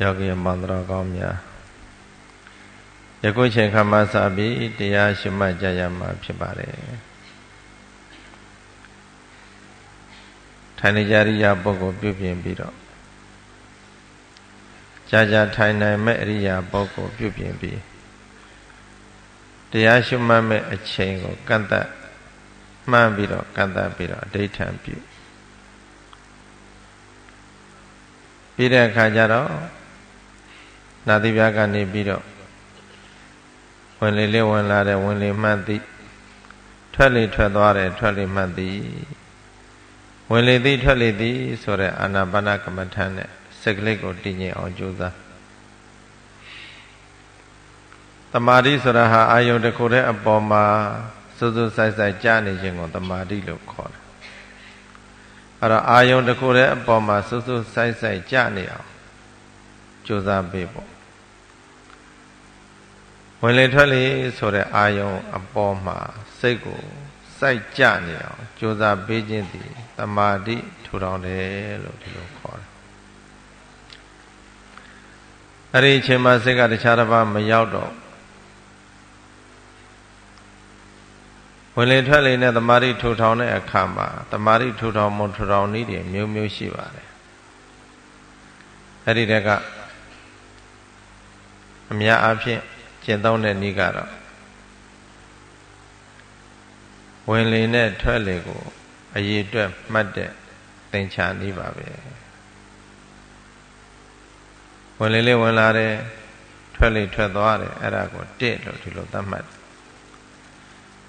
ယောဂီမန္တရာကောင်းများယခုချိန်ခါမှစပြီးတရားရှိမှတ်ကြရမှာဖြစ်ပါတယ်ထိုင်နေကြရိယာပုဂ္ဂိုလ်ပြုပြင်ပြီးတော့ကြာကြာထိုင်နိုင်မဲ့အရိယာပုဂ္ဂိုလ်ပြုပြင်ပြီးတရားရှိမှတ်မဲ့အချိန်ကိုကန့်သက်မှန်းပြီးတော့ကန့်သက်ပြီးတော့အဋိဋ္ဌံပြု ပြီးတဲ့အခါကျတော့နာတိပြာကနေပြီးတော့ဝင်လေလေးဝင်လာတဲ့ဝင်လေမှတ်သည်ထွက်လေထွက်သွားတယ်ထွက်လေမှတ်သည်ဝင်လေသည်ထွက်လေသည်ဆိုတဲ့အာနာပါနကမ္မထာနဲ့စိတ်ကလေးကိုတည်ငြိမ်အောင်ကြိုးစားတမာတိဆိုတာဟာအာယုန်တစ်ခုတည်းအပေါ်မှာစွစွဆိုင်ဆိုင်ကြားနေခြင်းကိုတမာတိလို့ခေါ်တယ် အဲ့တော့အာယုန်တစ်ခုတည်းအပေါ်မှာစွစွဆိုင်ဆိုင်ကြားနေအောင်ကြိုးစားပေးပေါ့ဝင်လေထွက်လေဆိုတဲ့အာယုံအပေါ်မှာစိတ်ကိုစိုက်ကြနေအောင်ကြိုးစားပေးခြင်းသည်တမာတိထူထောင်တယ်လို့ဒီလိုခေါ်တယ်။အဲ့ဒီအချိန်မှာစိတ်ကတခြားတစ်ပါးမရောက်တော့ ဝင်လေထွက်လေနဲ့တမာတိထူထောင်တဲ့အခါမှာတမာတိထူထောင်မှုထူထောင်နည်းတွေမျိုးမျိုးရှိပါတယ်။အဲ့ဒီတက်ကအများအားဖြင့်ကျင့်သုံးတဲ့နည်းကတော့ဝင်လေနဲ့ထွက်လေကိုအရေးအတွက်မှတ်တဲ့သင်္ချာနည်းပါပဲဝင်လေလေးဝင်လာတယ်ထွက်လေထွက်သွားတယ်အဲ့ဒါကိုတစ်လို့ဒီလိုသတ်မှတ်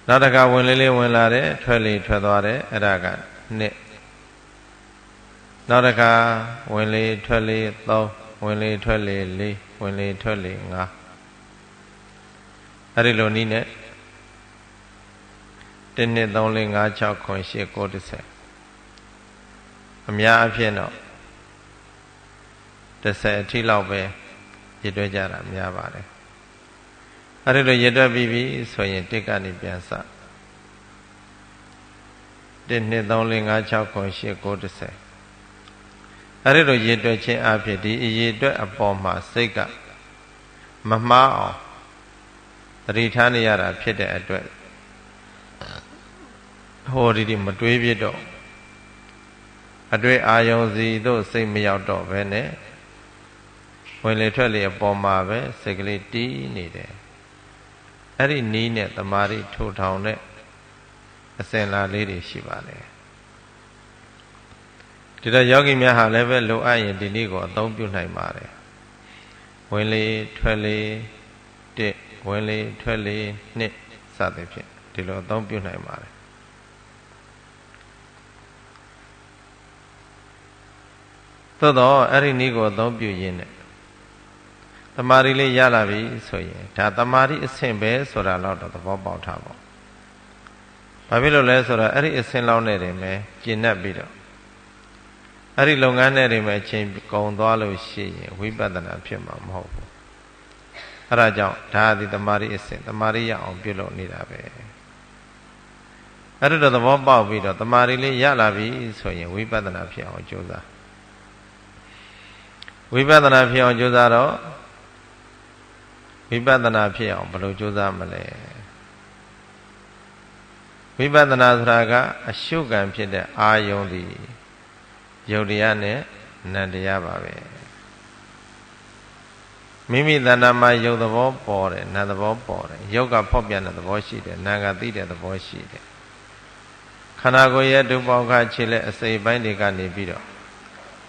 နောက်တစ်ခါဝင်လေလေးဝင်လာတယ်ထွက်လေထွက်သွားတယ်အဲ့ဒါကနှစ်နောက်တစ်ခါဝင်လေထွက်လေသုံးဝင်လေထွက်လေလေးဝင်လေထွက်လေငါးအဲ့ဒီလိုနည်းနဲ့1 2 3 4 5 6 9 10 9 10အများအဖြစ်တော့10အထိလောက်ပဲရည်တွဲကြတာများပါတယ် အဲ့ဒီလိုရည်တွဲပြီးပြီဆိုရင်တစ်ကနေပြန်စ1 2 3 4 5 6 9 10 9 10အဲ့ဒီလိုရည်တွဲခြင်းအဖြစ်ဒီအရည်တွဲအပေါ်မှာစိတ်ကမမှားအောင်တတိထားနေရတာဖြစ်တဲ့အတွက်ဟောဒီဒီမတွေးပြတော့အတွေ့အာယုံစီတို့စိတ်မရောက်တော့ဘဲနဲ့ဝင်လေထွက်လေအပေါ်မှာပဲစိတ်ကလေးတီးနေတယ် အဲ့ဒီနီးနဲ့တမာရီထိုးထောင်တဲ့အစင်လာလေးတွေရှိပါလေဒီတော့ယောဂီများဟာလည်းပဲလိုအပ်ရင်ဒီနည်းကိုအသုံးပြုနိုင်ပါတယ်ဝင်လေထွက်လေတစ်ဝင်လေထွက်လေနှစ်စသဖြင့်ဒီလိုအသုံးပြုနိုင်ပါတယ်သို့တော့အဲ့ဒီနည်းကိုအသုံးပြုရင်းနဲ့ တမာရီလေးရလာပြီဆိုရင်ဒါတမာရီအဆင့်ပဲဆိုတာတော့သဘောပေါက်တာပေါ့ဘာဖြစ်လို့လဲဆိုတော့အဲ့ဒီအဆင့်လောက်နဲ့တင်ပဲကျင့်တတ်ပြီးတော့အဲ့ဒီလုပ်ငန်းနဲ့တွေမှာချိန်ကုံသွားလို့ရှိရင်ဝိပဿနာဖြစ်မှာမဟုတ်ဘူးအဲ့ဒါကြောင့်ဒါသည်တမာရီအစဉ်တမာရီရအောင်ပြုလုပ်နေတာပဲအဲ့ဒါတော့သဘောပေါက်ပြီးတော့တမာရီလေးရလာပြီဆိုရင်ဝိပဿနာဖြစ်အောင်ကြိုးစားဝိပဿနာဖြစ်အောင်ကြိုးစားတော့ ဝိပဿနာဖြစ်အောင်ဘယ်လိုကြိုးစားမလဲဝိပဿနာဆိုတာကအရှုခံဖြစ်တဲ့အာယုံသည်ယုတ်တရားနဲ့နံတရားပါပဲမိမိတဏ္ဍာမှာယုတ်သဘောပေါ်တယ်နာသဘောပေါ်တယ်ယုတ်ကဖောက်ပြန်တဲ့သဘောရှိတယ်နာကသိတဲ့သဘောရှိတယ်ခန္ဓာကိုယ်ရဲ့ဒုပေါခခြေလက်အစိပ်ပိုင်းတွေကနေပြီးတော့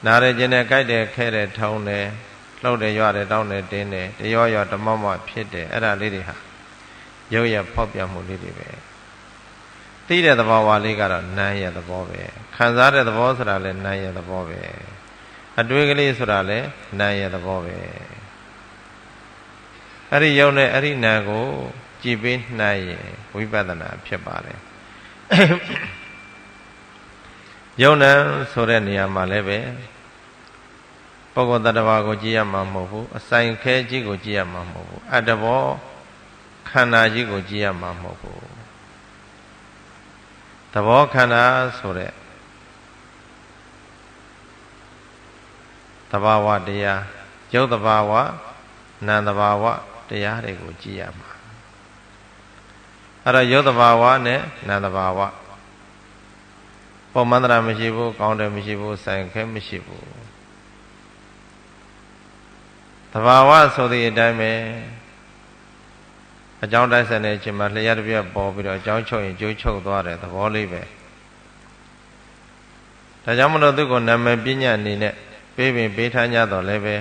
နာရခြင်းနဲ့ကြိုက်တယ်ခဲတယ်ထုံးတယ် လှုပ်တယ်ရွတယ်တောင်းတယ်တင်းတယ်တရောရောတမောမောဖြစ်တယ်အဲ့ဒါလေးတွေဟာယုတ်ရဖောက်ပြန်မှုလေးတွေပဲသိတဲ့သဘောဝါလေးကတော့နာရဲ့သဘောပဲခံစားတဲ့သဘောဆိုတာလည်းနာရဲ့သဘောပဲအတွေးကလေးဆိုတာလည်းနာရဲ့သဘောပဲအဲ့ဒီယုံနဲ့အဲ့ဒီနာကိုကြည်ပေးနိုင်ရင်ဝိပဿနာဖြစ်ပါတယ်ယုံနံဆိုတဲ့နေရာမှာလည်းပဲ ပုဂ္ဂိုလ်တ attva ကိုကြည်ရမှာမဟုတ်ဘူးအဆိုင်ခဲကြီးကိုကြည်ရမှာမဟုတ်ဘူးအတ္တဘောခန္ဓာကြီးကိုကြည်ရမှာမဟုတ်ဘူးသဘောခန္ဓာဆိုတဲ့သဘာဝတရားရုပ်သဘာဝနာမ်သဘာဝတရားတွေကိုကြည့်ရမှာအဲ့တော့ရုပ်သဘာဝနဲ့နာမ်သဘာဝပေါ်မန္တရာမရှိဘူးကောင်းတယ်မရှိဘူးဆိုင်ခဲမရှိဘူးသ ဘာဝဆိုတဲ့အတိုင်းပဲအကြောင်းတိုက်ဆိုင်တဲ့အချိန်မှာလျှက်တစ်ပြက်ပေါ်ပြီးတော့အကြောင်းချုပ်ရင်ကျိုးချုပ်သွားတဲ့သဘောလေးပဲဒါကြောင့်မလို့သူကနာမည်ပညာအနေနဲ့ပေးပင်ပေးထားကြတော့လည်းပဲ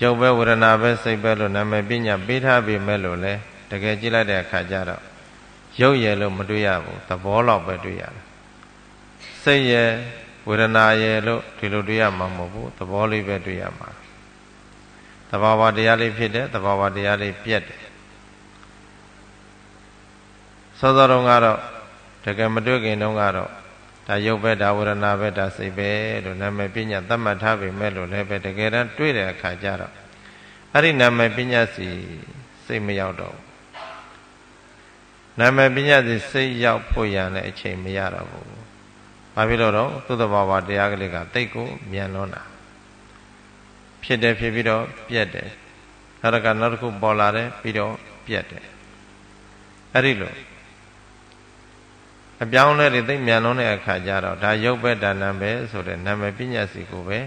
ရုပ်ပဲဝေဒနာပဲစိတ်ပဲလို့နာမည်ပညာပေးထားပြီမဲ့လို့လဲတကယ်ကြည့်လိုက်တဲ့အခါကျတော့ရုပ်ရယ်လို့မတွေ့ရဘူးသဘောလောက်ပဲတွေ့ရတယ်စိတ်ရယ်ဝေဒနာရယ်လို့ဒီလိုတွေ့ရမှာမဟုတ်ဘူးသဘောလေးပဲတွေ့ရမှာ သဘာဝတရားလေးဖြစ်တယ်သဘာဝတရားလေးပြက်တယ်စောစောတုန်းကတော့တကယ်မတွေ့ခင်တုန်းကတော့ဒါယုတ်ပဲဒါဝေဒနာပဲဒါစိတ်ပဲလို့နာမည်ပညာသတ်မှတ်ထားပေမဲ့လို့လည်းပဲတကယ်တမ်းတွေ့တဲ့အခါကျတော့အဲ့ဒီနာမည်ပညာစီစိတ်မရောက်တော့ဘူးနာမည်ပညာစီစိတ်ရောက်ဖို့ရန်လည်းအချိန်မရတော့ဘူးဘာဖြစ်လို့တော့သုတ္တဘာဝတရားကလေးကတိတ်ကိုမြန်လွန်းတာ ဖြစ်တယ်ဖြစ်ပြီးတော့ပြက်တယ်နောက်တစ်ခါနောက်တစ်ခုပေါ်လာတယ်ပြီးတော့ပြက်တယ်အဲ့ဒီလိုအပြောင်းလဲတွေသိမြန်လုံးတဲ့အခါကျတော့ဒါရုပ်ပဲဒါနံပဲဆိုတဲ့နာမည်ပညာစီကိုပဲ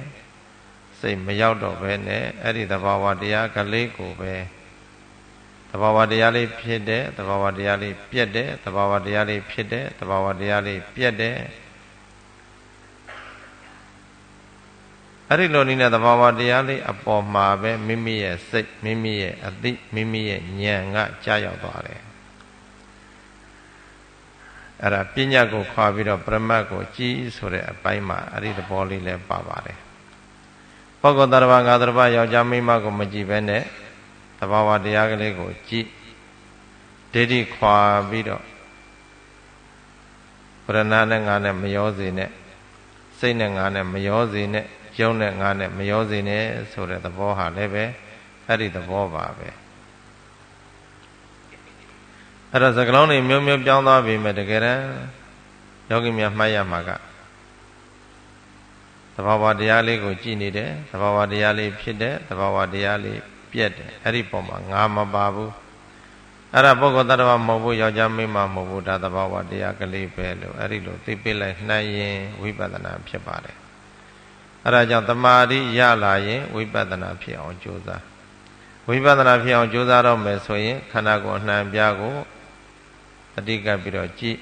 စိတ်မရောက်တော့ပဲနဲ့အဲ့ဒီသဘာဝတရားကလေးကိုပဲသဘာဝတရားလေးဖြစ်တဲ့သဘာဝတရားလေးပြက်တဲ့သဘာဝတရားလေးဖြစ်တဲ့သဘာဝတရားလေးပြက်တဲ့ အဲ့ဒီလိုနည်းနဲ့သဘာဝတရားလေးအပေါ်မှာပဲမိမိရဲ့စိတ်မိမိရဲ့အသိမိမိရဲ့ဉာဏ်ကကြာရောက်သွားတယ်အဲ့ဒါပညာကိုခွာပြီးတော့ပရမတ်ကိုကြည်ဆိုတဲ့အပိုင်းမှာအဲ့ဒီသဘောလေးလည်းပါပါတယ်ပုဂ္ဂိုလ်တ attva ငါတ attva ယောက်ျားမိန်းမကိုမကြည့်ဘဲနဲ့သဘာဝတရားကလေးကိုကြည်ဒိဋ္ဌိခွာပြီးတော့ပရဏနဲ့ငါနဲ့မရောစေနဲ့စိတ်နဲ့ငါနဲ့မရောစေနဲ့ ရုပ်နဲ့ငါနဲ့မရောစေနဲ့ဆိုတဲ့သဘောဟာလည်းပဲအဲ့ဒီသဘောပါပဲအဲ့တော့စကလုံးတွေမျိုးမျိုးပြောင်းသွားပြီမဲ့တကယ်တမ်းယောဂီများမှတ်ရမှာကသဘာဝတရားလေးကိုကြည်နေတယ်သဘာဝတရားလေးဖြစ်တယ်သဘာဝတရားလေးပြက်တယ်အဲ့ဒီပုံမှာငါမပါဘူးအဲ့ဒါပုဂ္ဂိုလ်တ attva မဟုတ်ဘူးယောက်ျားမိန်းမမဟုတ်ဘူးဒါသဘာဝတရားကလေးပဲလို့အဲ့ဒီလိုသိပိလိုက်နှိုင်းရင်ဝိပဿနာဖြစ်ပါတယ် အဲ့ဒါကြောင့်တမာတိရလာရင်ဝိပဿနာဖြစ်အောင်ကြိုးစားဝိပဿနာဖြစ်အောင်ကြိုးစားတော့မယ်ဆိုရင်ခန္ဓာကိုယ်အနှံပြကိုအတိကပ်ပြီးတော့ကြည့်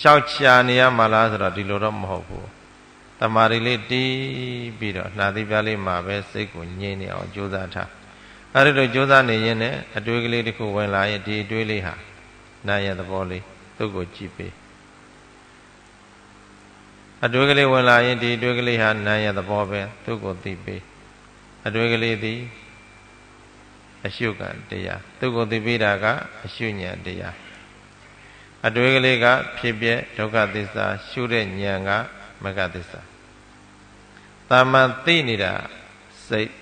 ရှောက်ချာနေရမှာလားဆိုတော့ဒီလိုတော့မဟုတ်ဘူးတမာရီလေးတီးပြီးတော့နှာသီးပြားလေးမှာပဲစိတ်ကိုငြိမ်နေအောင်ကြိုးစားထားအဲ့ဒီလိုကြိုးစားနေရင်လည်းအတွေးကလေးတစ်ခုဝင်လာရင်ဒီအတွေးလေးဟာနာရသဘောလေးသူ့ကိုကြည့်ပေး အတွေးကလေးဝင်လာရင်ဒီအတွေးကလေးဟာနာရသဘောပဲသူ့ကိုသိပေးအတွေးကလေးသည်အရှုကံတရားသူကိုသိပေးတာကအရှုဉဏ်တရားအတွေ့ကလေးကဖြစ်ပြဒုက္ခသစ္စာ ရှုတဲ့ဉာဏ်ကမဂ္ဂသစ္စာတာမန်သိနေတာစိတ်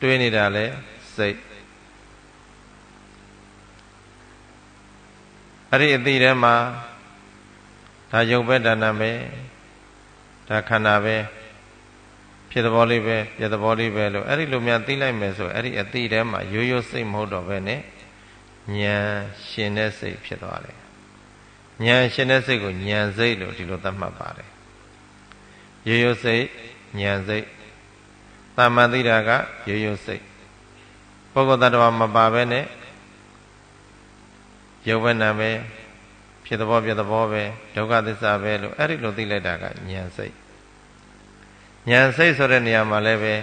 တွေးနေတာလဲစိတ်အဲ့ဒီအသိထဲမှာ ဒါယုတ်ပဲဒါနပဲဒါခန္ဓာပဲဖြစ်သဘောလေးပဲပြသဘောလေးပဲလို့အဲ့ဒီလိုများသိလိုက်မယ်ဆိုအဲ့ဒီအတိထဲမှာရိုးရိုးစိတ်မဟုတ်တော့ပဲနဲ့ဉာဏ်ရှင်တဲ့စိတ်ဖြစ်သွားတယ်ဉာဏ်ရှင်တဲ့စိတ်ကိုဉာဏ်စိတ်လို့ဒီလိုသတ်မှတ်ပါတယ်ရိုးရိုးစိတ်ဉာဏ်စိတ်တာမန်သိတာကရိုးရိုးစိတ်ပုဂ္ဂိုလ်တ attva မပါပဲနဲ့ယုတ်ဝဏပဲ ဖြစ်သဘောပြသဘောပဲဒုက္ခသစ္စာပဲလို့အဲ့ဒီလိုသိလိုက်တာကဉာဏ်စိတ်ဉာဏ်စိတ်ဆိုတဲ့နေရာမှာလည်းပဲ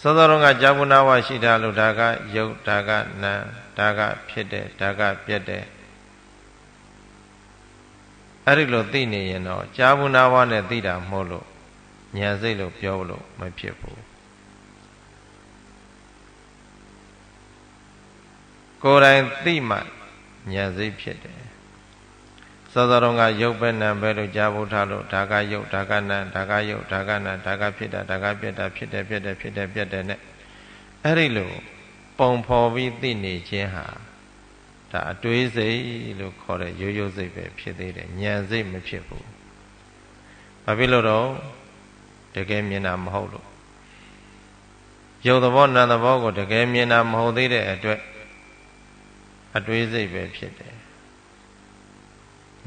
စောစောတုန်းကကြာပုနာဝရှိတာလို့ဒါကယုတ်ဒါကနာဒါကဖြစ်တယ်ဒါကပြက်တယ်အဲ့ဒီလိုသိနေရင်တော့ကြာပုနာဝနဲ့သိတာမဟုတ်လို့ဉာဏ်စိတ်လို့ပြောလို့မဖြစ်ဘူးကိုယ်တိုင်သိမှဉာဏ်စိတ်ဖြစ်တယ် စောစောတုန်းကယုတ်ပဲနံပဲလို့ကြားဖို့ထားလို့ဒါကယုတ်ဒါကနံဒါကယုတ်ဒါကနံဒါကဖြစ်တာဒါကပြက်တာဖြစ်တယ်ပြက်တယ်ဖြစ်တယ်ပြက်တယ်နဲ့အဲ့ဒီလိုပုံဖော်ပြီးသိနေခြင်းဟာဒါအတွေးစိတ်လို့ခေါ်တဲ့ရိုးရိုးစိတ်ပဲဖြစ်သေးတယ်ဉာဏ်စိတ်မဖြစ်ဘူးဘာဖြစ်လို့တော့တကယ်မြင်တာမဟုတ်လို့ရုပ်သဘောနာမ်သဘောကိုတကယ်မြင်တာမဟုတ်သေးတဲ့အတွက်အတွေးစိတ်ပဲဖြစ်တယ်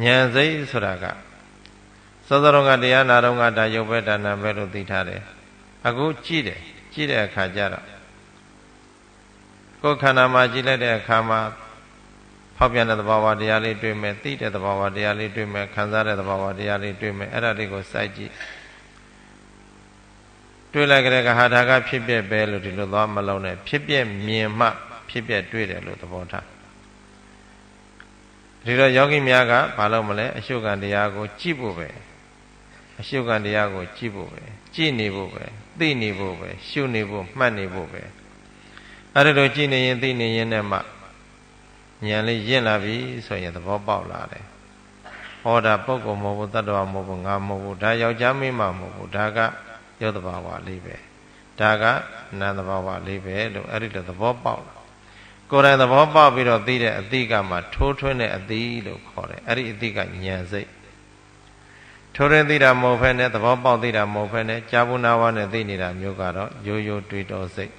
ဉာဏ်စိတ်ဆိုတာကသောသောတော်ကတရားနာတော်ကဒါရုပ်ပဲဒါနာပဲလို့သိထားတယ်အခုကြည့်တယ်ကြည့်တဲ့အခါကျတော့ကိုယ်ခန္ဓာမှာကြည့်လိုက်တဲ့အခါမှာဖောက်ပြန်တဲ့သဘာဝတရားလေးတွေ့မယ်သိတဲ့သဘာဝတရားလေးတွေ့မယ်ခံစားတဲ့သဘာဝတရားလေးတွေ့မယ်အဲ့ဒါလေးကိုစိုက်ကြည့်တွေ့လိုက်ကြတဲ့ကဟာဒါကဖြစ်ပြက်ပဲလို့ဒီလိုသွားမလုံးနဲ့ဖြစ်ပြက်မြင်မှ ဖြစ်ပြက်တွေ့တယ်လို့သဘောထား ဒီတော့ယောဂီများကဘာလုပ်မလဲအရှုခံတရားကို ကြည့်ဖို့ပဲအရှုခံတရားကိုကြည့်ဖို့ပဲကြည့်နေဖို့ပဲသိနေဖို့ပဲရှုနေဖို့မှတ်နေဖို့ပဲအဲ့ဒါလိုကြည့်နေရင်သိနေရင်နဲ့မှဉာဏ်လေးရင့်လာပြီဆိုရင်သဘောပေါက်လာတယ်ဟောတာပုဂ္ဂိုလ်မဟုတ်ဘူးတ attva မဟုတ်ဘူးငါမဟုတ်ဘူးဒါယောက်ျားမိန်းမမဟုတ်ဘူးဒါကရုပ်တဘာဝလေးပဲဒါကနာမ်တဘာဝလေးပဲလို့အဲ့ဒီလိုသဘောပေါက်လာ ကိုယ်တိုင်သဘောပေါက်ပြီးတော့သိတဲ့အတိကမှထိုးထွင်းတဲ့အတိလို့ခေါ်တယ်အဲ့ဒီအတိကဉာဏ်စိတ်ထိုးရင်းသိတာမဟုတ်ဖ ೇನೆ သဘောပေါက်သိတာမဟုတ်ဖ ೇನೆ ကြာဘူးနာဝနဲ့သိနေတာမျိုးကတော့ရိုးရိုးတွေးတော်စိတ်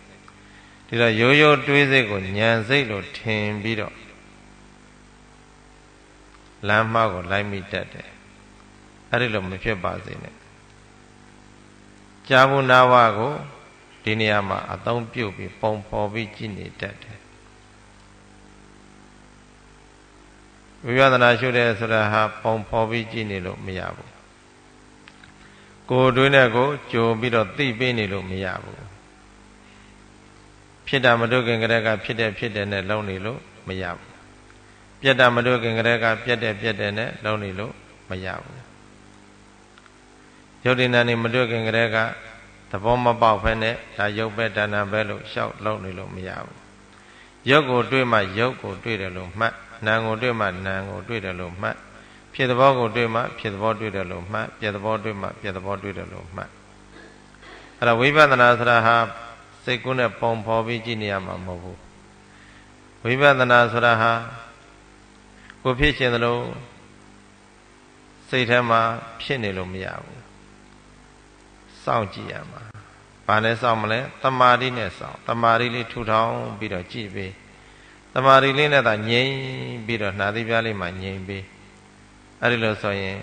ဒီတော့ရိုးရိုးတွေးစိတ်ကိုဉာဏ်စိတ်လို့ထင်ပြီးတော့လမ်းမကိုလိုက်မိတတ်တယ်အဲ့ဒီလိုမဖြစ်ပါစေနဲ့ကြာဘူးနာဝကိုဒီနေရာမှာအသုံးပြုတ်ပြီးပုံဖော်ပြီးကြည့်နေတတ်တယ် ဝိပဿနာရှုတဲ့ဆိုတာဟာပုံဖော်ပြီးကြည့်နေလို့မရဘူးကိုယ်တွင်းနဲ့ကိုကြိုပြီးတော့သိပေးနေလို့မရဘူးဖြစ်တာမတို့ခင်ကလေးကဖြစ်တဲ့ဖြစ်တဲ့နဲ့လုံးနေလို့မရဘူးပြက်တာမတို့ခင်ကလေးကပြက်တဲ့ပြက်တဲ့နဲ့လုံးနေလို့မရဘူးယုတ်တိနာနေမတို့ခင်ကလေးကသဘောမပေါက်ဖဲနဲ့ဒါယုတ်ပဲဒါနာပဲလို့ရှောက်လုံးနေလို့မရဘူးယုတ်ကိုတွေးမှယုတ်ကိုတွေးတယ်လို့မှတ် နာမ်ကိုတွေးမှနာမ်ကိုတွေးတယ်လို့မှတ်ဖြစ်သဘောကိုတွေးမှဖြစ်သဘောတွေးတယ်လို့မှတ်ပြက်သဘောတွေးမှပြက်သဘောတွေးတယ်လို့မှတ်အဲ့ဒါဝိပဿနာဆိုတာဟာစိတ်ကူးနဲ့ပုံဖော်ပြီးကြည့်နေရမှာမဟုတ်ဘူးဝိပဿနာဆိုတာဟာကိုဖြစ်ရှင်သလိုစိတ်ထဲမှာဖြစ်နေလို့မရဘူးစောင့်ကြည့်ရမှာဘာနဲ့စောင့်မလဲတမာရီနဲ့စောင့်တမာရီလေးထူထောင်ပြီးတော့ကြည့်ပေး တမာရီလေးနဲ့သာငြိမ်ပြီးတော့နှာသီးပြားလေးမှငြိမ်ပေးအဲ့ဒီလိုဆိုရင်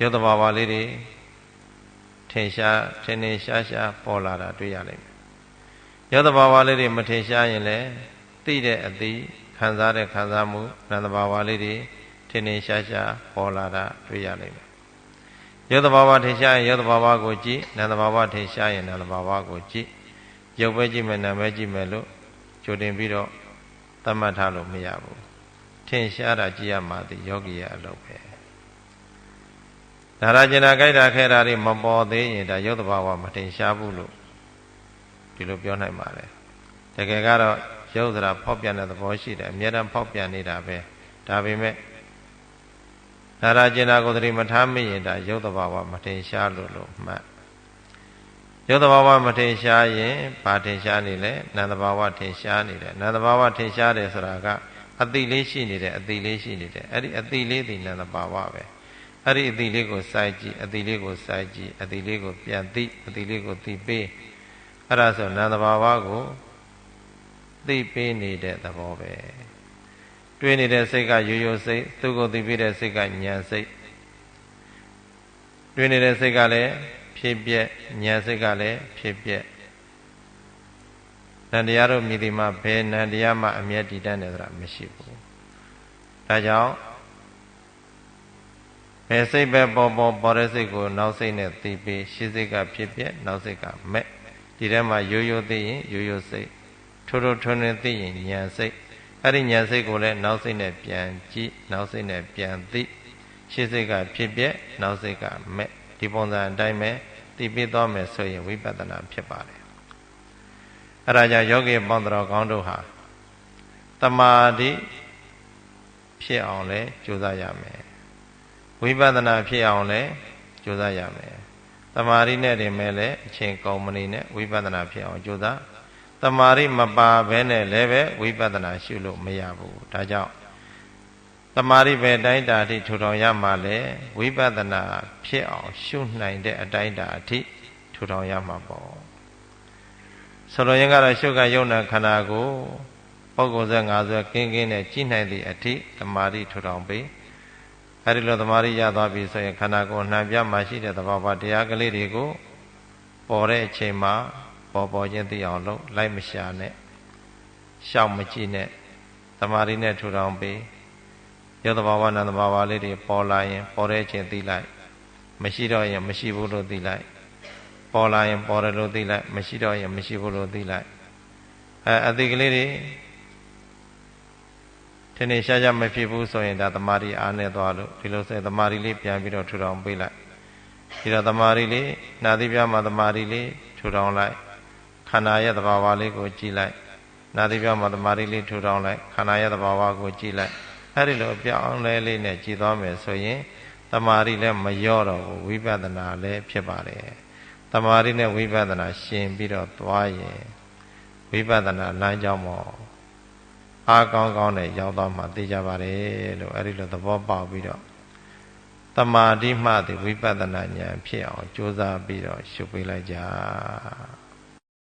ရုပ်တဘာဝလေးတွေထင်ရှားထင်ထင်ရှားရှားပေါ်လာတာတွေ့ရလိမ့်မယ်ရုပ်တဘာဝလေးတွေမထင်ရှားရင်လည်းသိတဲ့အသိခံစားတဲ့ခံစားမှုနာမ်တဘာဝလေးတွေထင်ထင်ရှားရှားပေါ်လာတာတွေ့ရလိမ့်မယ်ရုပ်တဘာဝထင်ရှားရင်ရုပ်တဘာဝကိုကြည့်နာမ်တဘာဝထင်ရှားရင်နာမ်တဘာဝကိုကြည့်ရုပ်ပဲကြည့်မယ်နာမ်ပဲကြည့်မယ်လို့ကြိုတင်ပြီးတော့သ တ်မှတ်ထားလို့မရဘူးထင်ရှားတာကြည့်ရမှာဒီယောဂီရဲ့အလုပ်ပဲဒါရကျင်နာကြိုက်တာခဲတာတွေမပေါ်သေးရင်ဒါရုပ်တဘာဝမထင်ရှားဘူးလို့ဒီလိုပြောနိုင်ပါတယ်တကယ်ကတော့ရုပ်ဆိုတာဖောက်ပြန်တဲ့သဘောရှိတယ်အမြဲတမ်းဖောက်ပြန်နေတာပဲဒါပေမဲ့ဒါရကျင်နာကိုသတိမထားမိရင်ဒါရုပ်တဘာဝမထင်ရှားလို့လို့မှတ် ရုပ်တဘာဝမထင်ရှားရင်ဘာထင်ရှားနေလဲနာမ်တဘာဝထင်ရှားနေတယ်နာမ်တဘာဝထင်ရှားတယ်ဆိုတာကအတိလေးရှိနေတယ်အတိလေးရှိနေတယ်အဲ့ဒီအတိလေးဒီနာမ်တဘာဝပဲအဲ့ဒီအတိလေးကိုစိုက်ကြည့်အတိလေးကိုစိုက်ကြည့်အတိလေးကိုပြန်သိအတိလေးကိုသိပေးအဲ့ဒါဆိုနာမ်တဘာဝကိုသိပေးနေတဲ့သဘောပဲတွေးနေတဲ့စိတ်ကရိုးရိုးစိတ်သူ့ကိုသိပေးတဲ့စိတ်ကဉာဏ်စိတ်တွေးနေတဲ့စိတ်ကလည်း ဖြစ်ပြက်ဉာဏ်စိတ်ကလည်းဖြစ်ပြက်နန္တရားတို့မြည်ဒီမှာဘယ်နန္တရားမှအမျက်တည်တတ်တယ်ဆိုတာမရှိဘူးဒါကြောင့်ဘယ်စိတ်ပဲပေါ်ပေါ်ပေါ်တဲ့စိတ်ကိုနောက်စိတ်နဲ့သိပြီးရှေ့စိတ်ကဖြစ်ပြက်နောက်စိတ်ကမဲ့ဒီထဲမှာရိုးရိုးသိရင်ရိုးရိုးစိတ်ထိုးထိုးထွန်းထွန်းသိရင်ဉာဏ်စိတ်အဲ့ဒီဉာဏ်စိတ်ကိုလည်းနောက်စိတ်နဲ့ပြန်ကြည့်နောက်စိတ်နဲ့ပြန်သိရှေ့စိတ်ကဖြစ်ပြက်နောက်စိတ်ကမဲ့ဒီပုံစံအတိုင်းပဲ သိပြီးသွားမယ်ဆိုရင်ဝိပဿနာဖြစ်ပါတယ်အဲ့ဒါကြောင့်ယောဂီပေါင်းတော်ကောင်းတို့ဟာတမာတိဖြစ်အောင်လဲကြိုးစားရမယ်ဝိပဿနာဖြစ်အောင်လဲကြိုးစားရမယ်တမာတိနဲ့တင်မဲ့လဲအချိန်ကုန်မနေနဲ့ဝိပဿနာဖြစ်အောင်ကြိုးစားတမာရိမပါဘဲနဲ့လည်းပဲဝိပဿနာရှုလို့မရဘူးဒါကြောင့် တတမာရိပဲအတိုင်းတာအထိထူထောင်ရမှာလဲဝိပဿနာဖြစ်အောင်ရှုနိုင်တဲ့အတိုင်းတာအထိထူထောင်ရမှာပေါ့ဆိုလိုရင်းကတော့ရှုကယုံနာခန္ဓာကိုပုဂ္ဂိုလ်ဇက်ငါဇက်ကင်းကင်းနဲ့ကြည်နိုင်သည့်အထိတမာရိထူထောင်ပြီးအဲဒီလိုတမာရိရသွားပြီဆိုရင်ခန္ဓာကိုယ်နှံပြမှာရှိတဲ့သဘာဝတရားကလေးတွေကိုပေါ်တဲ့အချိန်မှာပေါ်ပေါ်ချင်းသိအောင်လုပ်လိုက်မရှာနဲ့ရှောက်မကြည့်နဲ့တမာရိနဲ့ထူထောင်ပြီး ရုပ်သဘာဝနာမ်သဘာဝလေးတွေပေါ်လာရင် ပေါ်တဲ့အချိန်သိလိုက် မရှိတော့ရင်မရှိဘူးလို့သိလိုက် ပေါ်လာရင်ပေါ်တယ်လို့သိလိုက် မရှိတော့ရင်မရှိဘူးလို့သိလိုက်အဲအသိကလေးတွေထင်းနေရှားရှားမဖြစ်ဘူးဆိုရင်ဒါတမာရီအားနေသွားလို့ဒီလိုဆိုရင်တမာရီလေးပြန်ပြီးတော့ထူထောင်ပေးလိုက်ဒီတော့တမာရီလေးနာသီပြမှာတမာရီလေးထူထောင်လိုက်ခန္ဓာရဲ့သဘာဝလေးကိုကြည့်လိုက်နာသီပြမှာတမာရီလေးထူထောင်လိုက်ခန္ဓာရဲ့သဘာဝကိုကြည့်လိုက် အဲဒီလိုပြောင်းလဲလေးနဲ့ကြည်သွားမယ်ဆိုရင်တမာရီလည်းမလျော့တော့ဘူးဝိပဿနာလည်းဖြစ်ပါတယ်တမာရီနဲ့ဝိပဿနာရှင်ပြီးတော့သွားရင်ဝိပဿနာလမ်းကြောင်းပေါ်အားကောင်းကောင်းနဲ့ရောက်သွားမှသိကြပါတယ်လို့အဲဒီလိုသဘောပေါက်ပြီးတော့တမာတိမှသည်ဝိပဿနာဉာဏ်ဖြစ်အောင်ကြိုးစားပြီးတော့ရှုပ်ပေးလိုက်ကြ